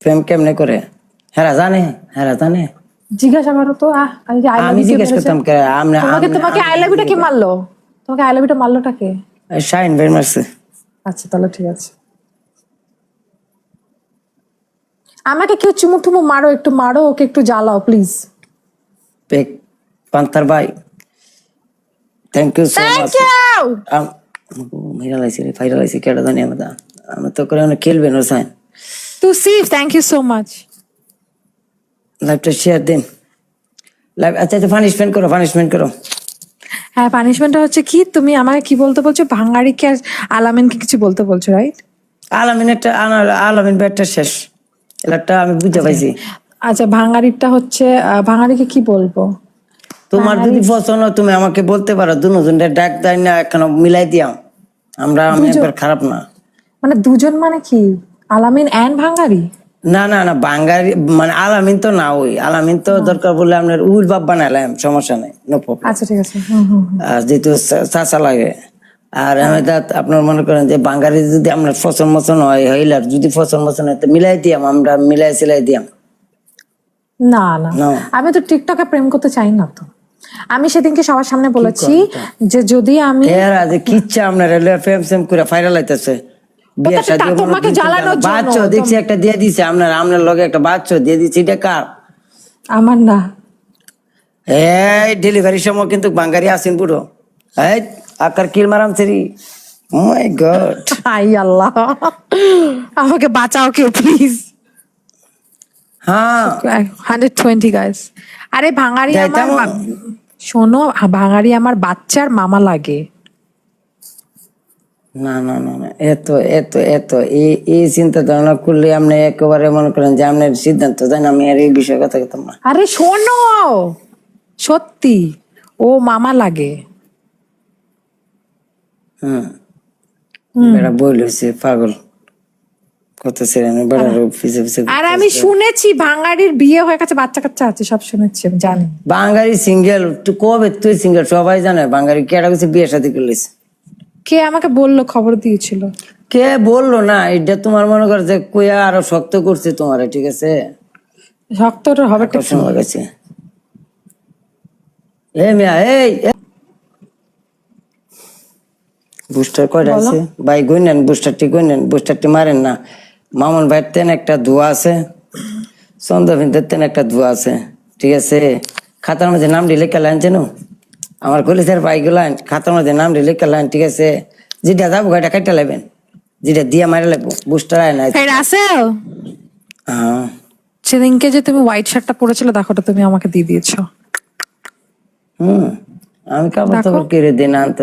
প্রেম কেমনে করে? হেরা জানে হেরা জানে। জিজ্ঞাসা করো তো আমি জিজ্ঞেস করতাম কে? আমনে তোমাকে তোমাকে আই লাভ ইউটা কে মারলো? তোমাকে আই লাভ ইউটা মারলোটা কে শাইন ভাই মারছে। আচ্ছা তাহলে ঠিক আছে। আমাকে কেউ চুমুক টুমুক মারো একটু মারো ওকে একটু জ্বালাও প্লিজ পেক পান্তার ভাই। Thank you so much thank you viral আইছে রে আইছে কেডা জানি আমরা। আমরা তো করে অনেক খেলবে না টু সিভ থ্যাংক ইউ সো মাচ লাইভটা শেয়ার দিন লাইভ আচ্ছা আচ্ছা পানিশমেন্ট করো পানিশমেন্ট করো। হ্যাঁ পানিশমেন্টটা হচ্ছে কি তুমি আমাকে কি বলতে বলছো? ভাঙাড়িকে আর আলামিনকে কিছু বলতে বলছো রাইট আলামিন একটা আলামিন ব্যাটটা শেষ। এলাটা আমি বুঝতে পাইছি আচ্ছা ভাঙাড়িটা হচ্ছে আহ, ভাঙাড়িকে কি বলব? তোমার যদি পছন্দ তুমি আমাকে বলতে পারো দুজনটা ডাক দেয় না এখন মিলাই দিয়াম আমরা আমি খারাপ না। মানে দুজন মানে কি? আলামিন অ্যান্ড ভাঙ্গারি না না না বাঙালি মানে আলামিন তো না ওই আলামিন তো দরকার বললে আপনার উল বাপ বানালাম সমস্যা নেই নো প্রবলেম আচ্ছা ঠিক আছে আর যেহেতু চাচা লাগে আর আমি তা আপনার মনে করেন যে বাঙালি যদি আপনার ফসল মতন হয় হইলার যদি ফসল মতন হয় তো মিলাই দিয়াম আমরা মিলাই সিলাই দিয়াম। না না। আমি তো টিকটকে প্রেম করতে চাই না তো। আমি সেদিনকে সবার সামনে বলেছি যে যদি আমি যে কিচ্ছা আপনার ফেম সেম করে ফাইরাল আইতেছে বাচ্চা দেখছি একটা দিয়ে দিছে আপনার আপনার লগে একটা বাচ্চা দিয়ে দিচ্ছে এটা কার? আমার না। এই ডেলিভারির সময় কিন্তু বাঙালি আসেন পুরো এই আকার কিল মারাম সেরি মাই গড হাই আল্লাহ। আমাকে বাঁচাও কেউ প্লিজ হ্যাঁ। হান্ড্রেড টোয়েন্টি গাইস আরে ভাঙারি আমার শোনো ভাঙারি আমার বাচ্চার মামা লাগে। না না না না এত এত এত এই এই চিন্তা ধারণা করলে আপনি একেবারে মনে করেন যে আপনার সিদ্ধান্ত দেন আমি আর এই বিষয়ে কথা কইতাম না। আরে শোনো সত্যি ও মামা লাগে। হুম। বেড়া বই লইছে পাগল। কত সেরেন বেড়ার পিছে পিছে আর আমি শুনেছি ভাঙাড়ির বিয়ে হয়ে গেছে বাচ্চা কাচ্চা আছে সব শুনেছি আমি জানি। বাঙালি সিঙ্গেল কবে তুই সিঙ্গেল? সবাই জানে বাঙালি কেটা কিছু বিয়ে সাথে করলিস কে আমাকে বলল খবর দিয়েছিল? কে বলল না? এটা তোমার মনে করে যে কুয়া আরও শক্ত করছে তোমার ঠিক আছে? শক্ত হবে গেছে এ মিয়া এই বুস্টার কয়টা আছে? ভাই গইনেন বুস্টারটি গইনেন বুস্টারটি মারেন না। মামুন ভাইয়ের তেন একটা ধোয়া আছে। চন্দ্রবিন্দের তেন একটা ধোয়া আছে ঠিক আছে? খাতার মধ্যে নাম দিলে কেলান যেন। আমার কলিজার ভাই গুলা খাতার মধ্যে নাম দিলে কেলান ঠিক আছে? যেটা যাব গাড়িটা কাটতে লাগবেন যেটা দিয়ে মারা লাগবো বুস্টার আয় না এই রাসেল! হ্যাঁ। সেদিনকে যে তুমি হোয়াইট শার্টটা পরেছিলে দেখো তুমি আমাকে দিয়ে দিয়েছ। হুম আমি কাপড় তো কেড়ে দিন আনতে